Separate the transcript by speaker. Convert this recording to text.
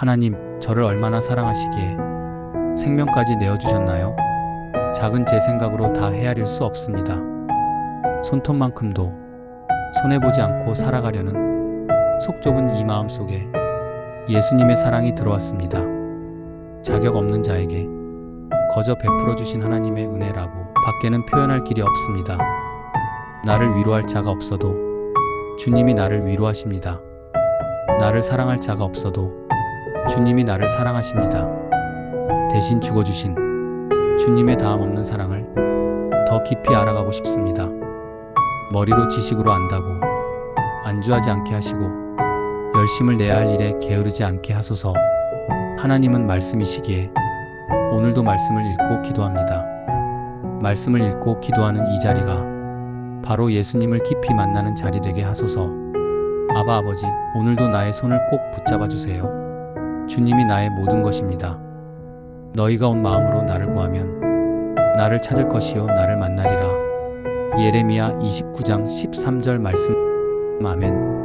Speaker 1: 하나님, 저를 얼마나 사랑하시기에 생명까지 내어주셨나요? 작은 제 생각으로 다 헤아릴 수 없습니다. 손톱만큼도 손해보지 않고 살아가려는 속 좁은 이 마음 속에 예수님의 사랑이 들어왔습니다. 자격 없는 자에게 거저 베풀어 주신 하나님의 은혜라고 밖에는 표현할 길이 없습니다. 나를 위로할 자가 없어도 주님이 나를 위로하십니다. 나를 사랑할 자가 없어도 주님이 나를 사랑하십니다. 대신 죽어주신 주님의 다음 없는 사랑을 더 깊이 알아가고 싶습니다. 머리로 지식으로 안다고 안주하지 않게 하시고 열심을 내야 할 일에 게으르지 않게 하소서 하나님은 말씀이시기에 오늘도 말씀을 읽고 기도합니다. 말씀을 읽고 기도하는 이 자리가 바로 예수님을 깊이 만나는 자리 되게 하소서 아바 아버지 오늘도 나의 손을 꼭 붙잡아 주세요. 주님이 나의 모든 것입니다. 너희가 온 마음으로 나를 구하면 나를 찾을 것이요 나를 만나리라. 예레미야 29장 13절 말씀 아멘.